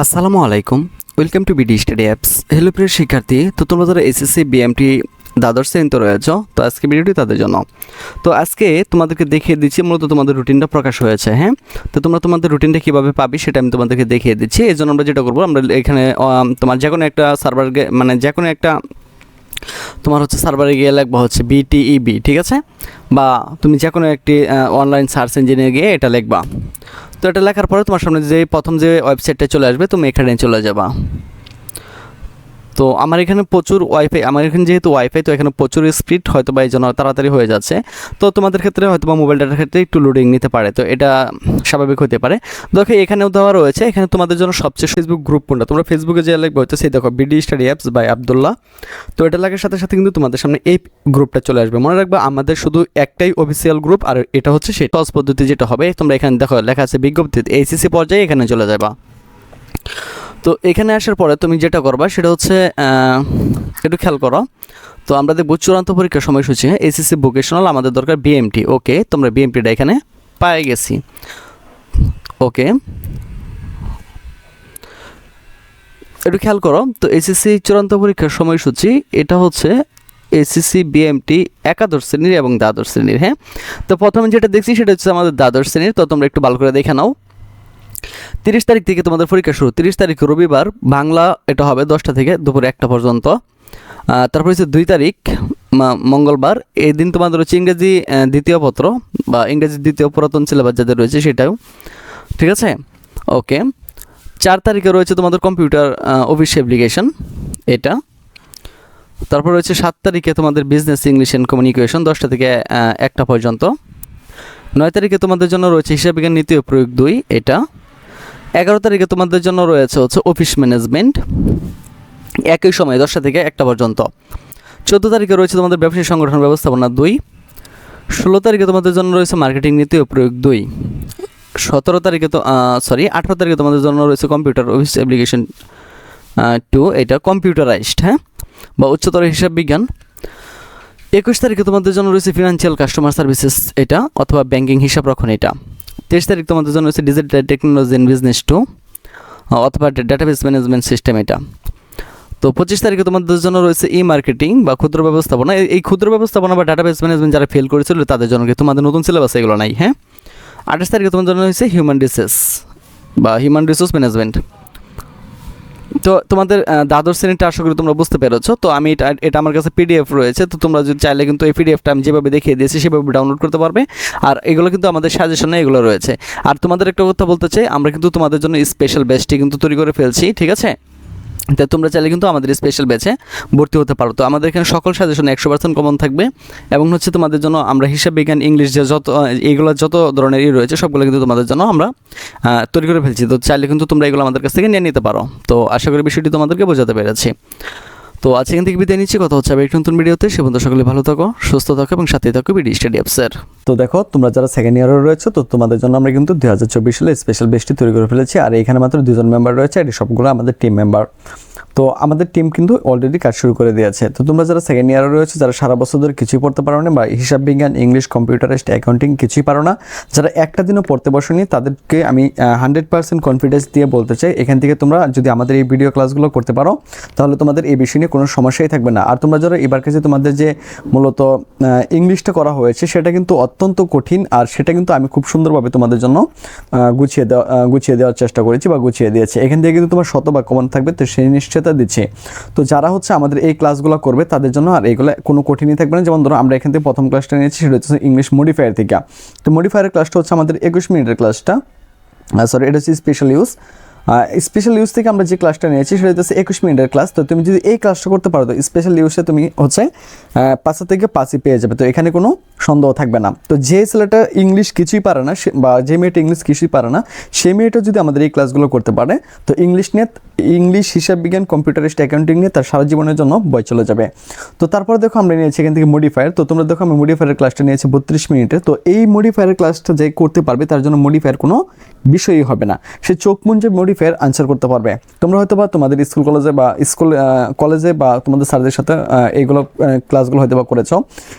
আসসালামু আলাইকুম। Welcome to BD study apps hello প্রিয় শিক্ষার্থী, তো তোমরা যারা এসএসসি বিএমটি দ্বাদশ শ্রেণীতে রয়েছ, তো আজকে ভিডিওটি তাদের জন্য। তো আজকে তোমাদেরকে দেখিয়ে দিচ্ছি, মূলত তোমাদের রুটিনটা প্রকাশ হয়েছে হ্যাঁ? তো তোমরা তোমাদের রুটিনটা কীভাবে পাবি সেটা আমি তোমাদেরকে দেখিয়ে দিচ্ছি। এই জন্য আমরা যেটা করব, আমরা এখানে তোমার যে কোনো একটা সার্ভার মানে যে কোনো একটা, তোমার হচ্ছে সার্ভারে গিয়ে লিখবা হচ্ছে বিটিইবি ঠিক আছে? বা তুমি যে কোনো একটি অনলাইন সার্চ ইঞ্জিনে গিয়ে এটা লিখবা। তো এটা লেখার পরে তোমার সামনে যে প্রথম যে ওয়েবসাইটটা চলে আসবে, তুমি এখানে চলে যাবা। তো আমার এখানে প্রচুর ওয়াইফাই আমার এখানে যেহেতু ওয়াইফাই তো এখানে প্রচুর স্পিড হয়তো বা এই জন্য তাড়াতাড়ি হয়ে যাচ্ছে। তো তোমাদের ক্ষেত্রে হয়তো বা মোবাইল ডাটার ক্ষেত্রে একটু লোডিং নিতে পারে, তো এটা স্বাভাবিক হতে পারে। দেখো, এখানেও দেওয়া রয়েছে, এখানে তোমাদের জন্য সবচেয়ে ফেসবুক গ্রুপ কোনটা? তোমরা ফেসবুকে যে লিখবে হচ্ছে সেই দেখো BD study apps by Abdullah তো এটা লাগার সাথে সাথে কিন্তু তোমাদের সামনে এই গ্রুপটা চলে আসবে। মনে রাখবে, আমাদের শুধু একটাই অফিসিয়াল গ্রুপ আর এটা হচ্ছে সেই টস পদ্ধতি যেটা হবে। তোমরা এখানে দেখো, লেখা আছে, বিজ্ঞপ্তি এইসিসি পর্যায়ে এখানে চলে যাবা। তো এখানে আসার পরে তুমি যেটা করবা সেটা হচ্ছে একটু খেয়াল করো। তো আমরা দেখব চূড়ান্ত পরীক্ষার সময়সূচি এসএসসি ভোকেশনাল আমাদের দরকার বিএমটি ওকে তোমরা বিএমটিটা এখানে পায়ে গেছি। ওকে একটু খেয়াল করো, তো এসএসসি চূড়ান্ত পরীক্ষার সময়সূচি, এটা হচ্ছে এসএসসি বিএমটি একাদশ শ্রেণির এবং দ্বাদশ শ্রেণির হ্যাঁ? তো প্রথমে যেটা দেখছি সেটা হচ্ছে আমাদের দ্বাদশ শ্রেণির, তো তোমরা একটু ভালো করে দেখে নাও। তিরিশ তারিখ থেকে তোমাদের পরীক্ষা শুরু। তিরিশ তারিখ রবিবার বাংলা এটা হবে দশটা থেকে দুপুর একটা পর্যন্ত। তারপর হচ্ছে দুই তারিখ মঙ্গলবার। এই দিন তোমাদের হচ্ছে ইংরেজি দ্বিতীয় পত্র বা ইংরেজি দ্বিতীয় পুরাতন সিলেবাস যাদের রয়েছে সেটাও। ঠিক আছে? ওকে। চার তারিখে রয়েছে তোমাদের কম্পিউটার অফিস অ্যাপ্লিকেশন, এটা। তারপর রয়েছে সাত তারিখে তোমাদের বিজনেস ইংলিশ অ্যান্ড কমিউনিকেশন দশটা থেকে একটা পর্যন্ত। নয় তারিখে তোমাদের জন্য রয়েছে হিসাব বিজ্ঞান নীতি প্রয়োগ দুই, এটা। এগারো তারিখে তোমাদের জন্য রয়েছে হচ্ছে অফিস ম্যানেজমেন্ট একই সময় দশটা থেকে একটা পর্যন্ত। চোদ্দ তারিখে রয়েছে তোমাদের ব্যবসায়ী সংগঠন ব্যবস্থাপনা দুই। ষোলো তারিখে তোমাদের জন্য রয়েছে মার্কেটিং নীতি ও প্রয়োগ দুই। সতেরো তারিখে তো সরি আঠারো তারিখে তোমাদের জন্য রয়েছে কম্পিউটার অফিস অ্যাপ্লিকেশন টু এটা কম্পিউটারাইজড হ্যাঁ? বা উচ্চতর হিসাব বিজ্ঞান। একুশ তারিখে তোমাদের জন্য রয়েছে ফিনান্সিয়াল কাস্টমার সার্ভিসেস এটা, অথবা ব্যাংকিং হিসাব রক্ষণ এটা। তেইশ তারিখ তোমাদের জন্য হচ্ছে digital technology in business two অথবা ডাটাবেস ম্যানেজমেন্ট সিস্টেম এটা। তো পঁচিশ তারিখে তোমাদের জন্য রয়েছে ই মার্কেটিং বা ক্ষুদ্র ব্যবস্থাপনা। এই- ক্ষুদ্র ব্যবস্থাপনা বা ডাটাবেস ম্যানেজমেন্ট যারা ফেল করেছিল, তাদের জন্য তোমাদের নতুন সিলেবাস এগুলো নাই হ্যাঁ? আঠাশ তারিখে তোমাদের জন্য হয়েছে হিউম্যান রিসোর্স বা হিউম্যান রিসোর্স ম্যানেজমেন্ট তো তোমাদের দ্বাদশ শ্রেণীটা আশা করি তোমরা বুঝতে পেরেছ। তো আমি এটা এটা আমার কাছে পিডিএফ রয়েছে, তো তোমরা যদি চাইলে কিন্তু এই পিডিএফটা আমি যেভাবে দেখিয়ে দিয়েছি সেভাবে ডাউনলোড করতে পারবে। আর এগুলো কিন্তু আমাদের সাজেশনে এগুলো রয়েছে। আর তোমাদের একটা কথা বলতে চাই, আমরা কিন্তু তোমাদের জন্য স্পেশাল বেস্টটি কিন্তু তৈরি করে ফেলছি, ঠিক আছে? তা তোমরা চাইলে কিন্তু আমাদের স্পেশাল ব্যাচে ভর্তি হতে পারো। তো আমাদের এখানে সকল সাজেশন একশো পার্সেন্ট কমন থাকবে এবং হচ্ছে তোমাদের জন্য আমরা হিসাব বিজ্ঞান ইংলিশ যে যত এইগুলো যত ধরনের ই রয়েছে সবগুলো কিন্তু তোমাদের জন্য আমরা তৈরি করে ফেলছি। তো চাইলে কিন্তু তোমরা এগুলো আমাদের কাছ থেকে নিয়ে নিতে পারো। তো আশা করি বিষয়টি তোমাদেরকে বোঝাতে পেরেছি। তো আজ এখান থেকে বিদায় নিচ্ছি। কথা হচ্ছে একটি নতুন ভিডিওতে। সে পর্যন্ত সকলে ভালো থাকো, সুস্থ থাকো এবং সাথে থাকো বিডি স্টাডি অ্যাপসের তো দেখো, তোমরা যারা সেকেন্ড ইয়ারে রয়েছে, তো তোমাদের জন্য আমরা কিন্তু দুই হাজার চব্বিশ সালে স্পেশাল বেস্টটি তৈরি করে ফেলেছি। আর এখানে মাত্র দুজন মেম্বার রয়েছে এটি সবগুলো আমাদের টিম মেম্বার তো আমাদের টিম কিন্তু অলরেডি কাজ শুরু করে দিয়েছে। তো তোমরা যারা সেকেন্ড ইয়ারে রয়েছে, যারা সারা বছর ধরে কিছুই পড়তে পারো না বা হিসাব বিজ্ঞান, ইংলিশ কম্পিউটারাইজড অ্যাকাউন্টিং কিছুই পারো না, যারা একটা দিনও পড়তে বসনি, তাদেরকে আমি হান্ড্রেড পার্সেন্ট কনফিডেন্স দিয়ে বলতে চাই, এখান থেকে তোমরা যদি আমাদের এই ভিডিও ক্লাসগুলো করতে পারো, তাহলে তোমাদের এই বিষয় নিয়ে কোনো সমস্যাই থাকবে না। আর তোমরা যারা এবার কাছে তোমাদের যে মূলত ইংলিশটা করা হয়েছে, সেটা কিন্তু অত্যন্ত কঠিন, আর সেটা কিন্তু আমি খুব সুন্দরভাবে তোমাদের জন্য গুছিয়ে দেওয়া গুছিয়ে দেওয়ার চেষ্টা করেছি বা গুছিয়ে দিয়েছি। এখান থেকে কিন্তু তোমার শতভাগ কমন থাকবে, তো সেই নিশ্চয়তা দিচ্ছে। তো যারা হচ্ছে আমাদের এই ক্লাসগুলো করবে, তাদের জন্য আর এইগুলো কোনো কঠিনই থাকবে না। যেমন ধরো, আমরা এখান থেকে প্রথম ক্লাসটা নিয়েছি, সেটা হচ্ছে ইংলিশ মডিফায়ার থেকে। তো মডিফায়ারের ক্লাসটা হচ্ছে আমাদের একুশ মিনিটের ক্লাসটা সরি এটা হচ্ছে স্পেশাল ইউজ স্পেশাল ইউজ থেকে আমরা যে ক্লাসটা নিয়েছি, সেটা হচ্ছে একুশ মিনিটের ক্লাস তো তুমি যদি এই ক্লাসটা করতে পারো, তো স্পেশাল ইউজে তুমি হচ্ছে পাঁচা থেকে পাঁচই পেয়ে যাবে। তো এখানে কোনো সন্দেহ থাকবে না। তো যে ছেলেটা ইংলিশ কিছুই পারে না, সে- বা যে মেয়েটা ইংলিশ কিছুই পারে না সেই মেয়েটা যদি আমাদের এই ক্লাসগুলো করতে পারে, তো ইংলিশ নিয়ে ইংলিশ হিসাব বিজ্ঞান কম্পিউটারিস্ট অ্যাকাউন্টিং নিয়ে তার সারা জীবনের জন্য বই চলে যাবে। তো তারপর দেখো আমরা নিয়েছি এখান থেকে মডিফায়ার তো তোমরা দেখো আমি মডিফায়ারের ক্লাসটা নিয়েছি বত্রিশ মিনিটে। তো এই মডিফায়ারের ক্লাসটা যে করতে পারবে, তার জন্য মডিফায়ার কোনো বিষয়ই হবে না। সে চোখ মুঞ্জে মডিফায়ার আনসার করতে পারবে। তোমরা হয়তো বা তোমাদের স্কুল কলেজে বা স্কুল কলেজে বা তোমাদের স্যারদের সাথে এইগুলো ক্লাসগুলো হয়তো বা করেছ।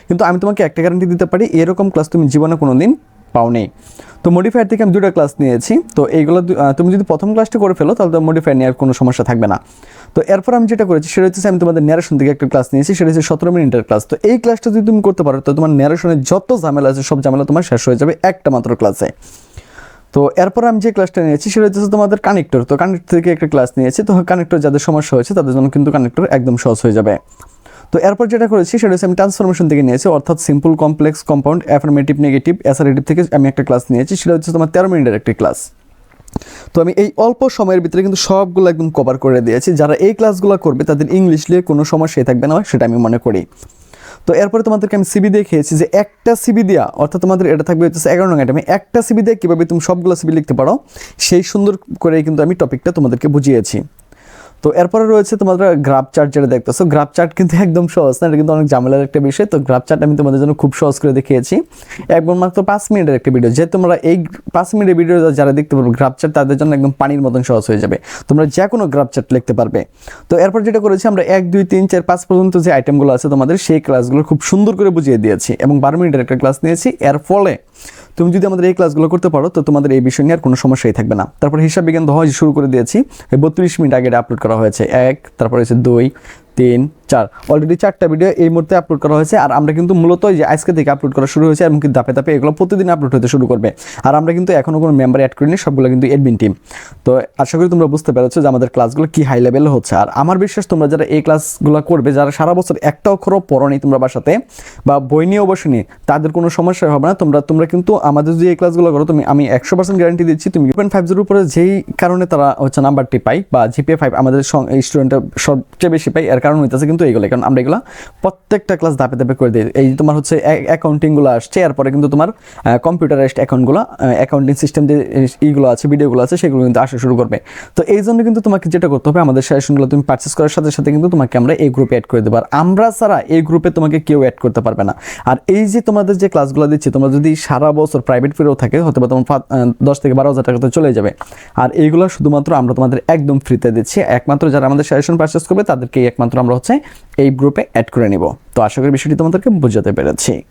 কিন্তু আমি তোমাকে একটা গ্যারান্টি দিতে পারি, এরকম ক্লাস তুমি জীবনে কোনো দিন পাওনি তো মডিফায়ার থেকে আমি দুটো ক্লাস নিয়েছি। তো এইগুলো তুমি যদি প্রথম ক্লাসটা করে ফেলো, তাহলে তো মডিফায়ার নেওয়ার কোনো সমস্যা থাকবে না। তো এরপর আমি যেটা করেছি, সেটা হচ্ছে আমি তোমাদের ন্যারেশন থেকে একটা ক্লাস নিয়েছি, সেটা হচ্ছে সতেরো মিনিটের ক্লাস তো এই ক্লাসটা যদি তুমি করতে পারো, তো তোমার ন্যারেশনের যত ঝামেলা আছে, সব ঝামেলা তোমার শেষ হয়ে যাবে একটা মাত্র ক্লাসে তো এরপর আমি যে ক্লাসটা নিয়েছি, সেটা হচ্ছে তোমাদের কানেক্টর তো কানেক্টর থেকে একটা ক্লাস নিয়েছি, তো কানেক্টর যাদের সমস্যা হয়েছে, তাদের জন্য কিন্তু কানেক্টর একদম সহজ হয়ে যাবে। তো এরপর যেটা করেছি, সেটা হচ্ছে আমি ট্রান্সফরমেশন থেকে নিয়েছি, অর্থাৎ simple complex compound affirmative negative assertive থেকে আমি একটা ক্লাস নিয়েছি, সেটা হচ্ছে তোমার তেরো মিনিটের একটি ক্লাস তো আমি এই অল্প সময়ের ভিতরে কিন্তু সবগুলো একদম কভার করে দিয়েছি। যারা এই ক্লাসগুলো করবে, তাদের ইংলিশ নিয়ে কোনো সমস্যাই থাকবে না, সেটা আমি মনে করি। তো এরপরে তোমাদেরকে আমি সিবি দিয়ে খেয়েছি যে একটা সিবি দেওয়া অর্থাৎ তোমাদের এটা থাকবে হচ্ছে এগারো নং আইটেমে একটা সিবি দিয়ে কীভাবে তুমি সবগুলো সিবি লিখতে পারো, সেই সুন্দর করে কিন্তু আমি টপিকটা তোমাদেরকে বুঝিয়েছি। তো এরপরে রয়েছে তোমাদের গ্রাফ চার্ট যেটা দেখতেছো। গ্রাফ চার্ট কিন্তু একদম সহজ, না? এটা কিন্তু অনেক ঝামেলার একটা বিষয়। তো গ্রাফ চার্ট আমি তোমাদের জন্য খুব সহজ করে দেখিয়েছি। একবার মাত্র পাঁচ মিনিটের একটা ভিডিও যে তোমরা এই পাঁচ মিনিটের ভিডিও যারা দেখতে পারবে গ্রাফ চার্ট তাদের জন্য একদম পানির মতন সহজ হয়ে যাবে। তোমরা যে কোনো গ্রাফ চার্ট লিখতে পারবে। তো এরপর যেটা করেছি আমরা, এক, দুই, তিন, চার, পাঁচ পর্যন্ত যে আইটেমগুলো আছে তোমাদের, সেই ক্লাসগুলো খুব সুন্দর করে বুঝিয়ে দিয়েছি এবং বারো মিনিটের একটা ক্লাস নিয়েছি। এর ফলে তুমি যদি আমাদের এই ক্লাসগুলো করতে পারো, তো তোমাদের এই বিষয় নিয়ে আর কোনো সমস্যাই থাকবে না। তারপর হিসাব বিজ্ঞান দহজ শুরু করে দিয়েছি। বত্রিশ মিনিট আগে আপলোড করা হয়েছে। এক, তারপর হচ্ছে দুই তিন, চার। অলরেডি চারটা ভিডিও এই মুহূর্তে আপলোড করা হয়েছে আর আমরা কিন্তু মূলত যে আজকে থেকে আপলোড করা শুরু হয়েছে এবং ধাপে ধাপে এগুলো প্রতিদিন আপলোড হতে শুরু করবে। আর আমরা কিন্তু এখনও কোনো মেম্বার অ্যাড করিনি, সবগুলো কিন্তু এডমিন টিম তো আশা করি তোমরা বুঝতে পেরেছ যে আমাদের ক্লাসগুলো কি হাই লেভেলে হচ্ছে। আর আমার বিশ্বাস তোমরা যারা এই ক্লাসগুলো করবে, যারা সারা বছর একটা অক্ষরও পড়নি তোমরা বাসাতে বা বই নিয়ে নিয়েও বসেনি, তাদের কোনো সমস্যা হবে না। তোমরা তোমরা কিন্তু আমাদের যদি এই ক্লাসগুলো করো, তুমি, আমি একশো পার্সেন্ট গ্যারান্টি দিচ্ছি, তুমি পয়েন্ট ফাইভ জিরোর উপরে যেই কারণে তারা হচ্ছে নাম্বারটি পাই বা জিপিএ ফাইভ আমাদের স্টুডেন্টের সবচেয়ে বেশি পাই এর কারণ হইতেছে কিন্তু এইগুলো, কারণ আমরা এগুলো প্রত্যেকটা ক্লাস ধাপে ধাপে করে দিই। এই তোমার হচ্ছে অ্যাকাউন্টিংগুলো আসছে, এরপরে কিন্তু তোমার কম্পিউটারাইজড অ্যাকাউন্টগুলো অ্যাকাউন্টিং সিস্টেম যে ইগুলো আছে ভিডিওগুলো আছে, সেগুলো কিন্তু আসা শুরু করবে। তো এই জন্য কিন্তু তোমাকে যেটা করতে হবে, আমাদের সাজেশনগুলো তুমি পারচেস করার সাথে সাথে কিন্তু তোমাকে আমরা এই গ্রুপে অ্যাড করে দেবো। আর আমরা ছাড়া এই গ্রুপে তোমাকে কেউ অ্যাড করতে পারবে না। আর এই যে তোমাদের যে ক্লাসগুলো দিচ্ছি, তোমরা যদি সারা বছর প্রাইভেট ফিরেও থাকে হয়তো বা তোমার দশ থেকে বারো হাজার টাকা তো চলে যাবে। আর এইগুলো শুধুমাত্র আমরা তোমাদের একদম ফ্রিতে দিচ্ছি। একমাত্র যারা আমাদের সাজেশন পারচেস করবে তাদেরকে একমাত্র আমরা হচ্ছে এই গ্রুপে অ্যাড করে নিব। তো আশা করি বিষয়টি তোমাদেরকে বোঝাতে পেরেছি।